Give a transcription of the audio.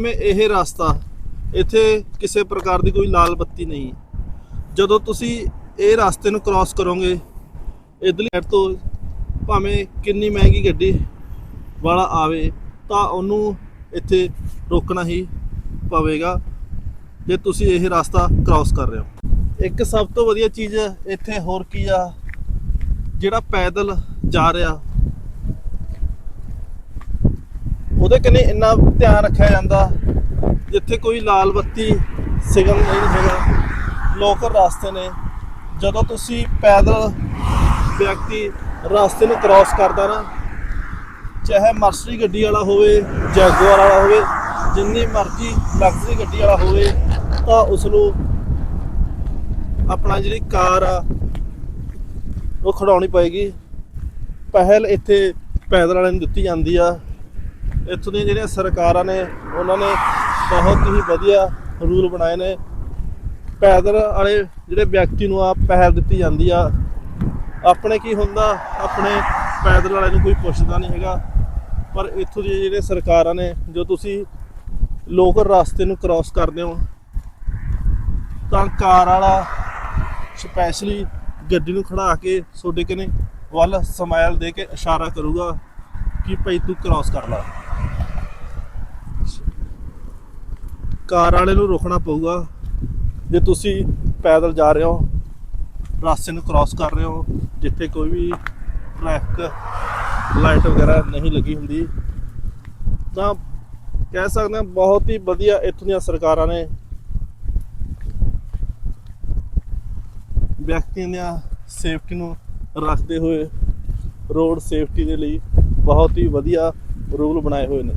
ਜਿਵੇਂ ਇਹ ਰਸਤਾ, ਇੱਥੇ ਕਿਸੇ ਪ੍ਰਕਾਰ ਦੀ ਕੋਈ ਲਾਲ ਬੱਤੀ ਨਹੀਂ। ਜਦੋਂ ਤੁਸੀਂ ਇਹ ਰਸਤੇ ਨੂੰ ਕ੍ਰਾਸ ਕਰੋਗੇ, ਇਧਰਲੀ ਸਾਈਡ ਤੋਂ ਭਾਵੇਂ ਕਿੰਨੀ ਮਹਿੰਗੀ ਗੱਡੀ ਵਾਲਾ ਆਵੇ, ਤਾਂ ਉਹਨੂੰ ਇੱਥੇ ਰੋਕਣਾ ਹੀ ਪਵੇਗਾ, ਜੇ ਤੁਸੀਂ ਇਹ ਰਸਤਾ ਕ੍ਰਾਸ ਕਰ ਰਹੇ ਹੋ। ਇੱਕ ਸਭ ਤੋਂ ਵਧੀਆ ਚੀਜ਼ ਇੱਥੇ ਹੋਰ ਕੀ ਆ, ਜਿਹੜਾ ਪੈਦਲ ਜਾ ਰਿਹਾ। ਉਹਦੇ ਕਨੇ ਇੰਨਾ ਧਿਆਨ ਰੱਖਿਆ ਜਾਂਦਾ ਜਿੱਥੇ ਕੋਈ ਲਾਲ ਬੱਤੀ, ਸਿਗਨਲ ਨਹੀਂ ਹੈਗਾ ਲੋਕਲ ਰਸਤੇ ਨੇ। ਜਦੋਂ ਤੁਸੀਂ ਪੈਦਲ ਵਿਅਕਤੀ ਰਸਤੇ ਨੂੰ ਕ੍ਰਾਸ ਕਰਦਾ ਨਾ, ਚਾਹੇ ਮਰਸਰੀ ਗੱਡੀ ਵਾਲਾ ਹੋਵੇ ਜੈਗੁਆਰ ਵਾਲਾ ਹੋਵੇ, ਜਿੰਨੀ ਮਰਜ਼ੀ ਲਗਜ਼ਰੀ ਗੱਡੀ ਵਾਲਾ ਹੋਵੇ, ਤਾਂ ਉਸ ਨੂੰ ਆਪਣਾ ਜਿਹੜੀ ਕਾਰ ਆ, ਉਹ ਖੜਾਉਣੀ ਪਏਗੀ। ਪਹਿਲ ਇੱਥੇ ਪੈਦਲ ਵਾਲਿਆਂ ਨੂੰ ਦਿੱਤੀ ਜਾਂਦੀ ਆ। ਇੱਥੋਂ ਦੀਆਂ ਜਿਹੜੀਆਂ ਸਰਕਾਰਾਂ ਨੇ, ਉਹਨਾਂ ਨੇ ਬਹੁਤ ਹੀ ਵਧੀਆ ਰੂਲ ਬਣਾਏ ਨੇ। ਪੈਦਲ ਵਾਲੇ ਜਿਹੜੇ ਵਿਅਕਤੀ ਨੂੰ ਆ ਪਹਿਲ ਦਿੱਤੀ ਜਾਂਦੀ ਆ। ਆਪਣੇ ਕੀ ਹੁੰਦਾ, ਆਪਣੇ ਪੈਦਲ ਵਾਲੇ ਨੂੰ ਕੋਈ ਪੁੱਛਦਾ ਨਹੀਂ ਹੈਗਾ। ਪਰ ਇੱਥੋਂ ਦੀ ਜਿਹੜੇ ਸਰਕਾਰਾਂ ਨੇ, ਜੋ ਤੁਸੀਂ ਲੋਕਲ ਰਸਤੇ ਨੂੰ ਕ੍ਰਾਸ ਕਰਦੇ ਹੋ, ਤਾਂ ਕਾਰ ਵਾਲਾ ਸਪੈਸ਼ਲੀ ਗੱਡੀ ਨੂੰ ਖੜਾ ਕੇ ਤੁਹਾਡੇ ਕਨੇ ਵੱਲ ਸਮਾਈਲ ਦੇ ਕੇ ਇਸ਼ਾਰਾ ਕਰੂਗਾ ਕਿ ਭਾਈ ਤੂੰ ਕ੍ਰਾਸ ਕਰ ਲੈ। ਕਾਰ ਵਾਲੇ ਨੂੰ ਰੋਕਣਾ ਪਊਗਾ। ਜੇ ਤੁਸੀਂ ਪੈਦਲ ਜਾ ਰਹੇ ਹੋ, ਰਸਤੇ ਨੂੰ ਕ੍ਰਾਸ ਕਰ ਰਹੇ ਹੋ, ਜਿੱਥੇ ਕੋਈ ਵੀ ਟ੍ਰੈਫਿਕ ਲਾਈਟ ਵਗੈਰਾ ਨਹੀਂ ਲੱਗੀ ਹੁੰਦੀ, ਤਾਂ ਕਹਿ ਸਕਦੇ ਹਾਂ ਬਹੁਤ ਹੀ ਵਧੀਆ ਇੱਥੋਂ ਦੀਆਂ ਸਰਕਾਰਾਂ ਨੇ ਵਿਅਕਤੀਆਂ ਦੀਆਂ ਸੇਫਟੀ ਨੂੰ ਰੱਖਦੇ ਹੋਏ ਰੋਡ ਸੇਫਟੀ ਦੇ ਲਈ ਬਹੁਤ ਹੀ ਵਧੀਆ ਰੂਲ ਬਣਾਏ ਹੋਏ ਨੇ।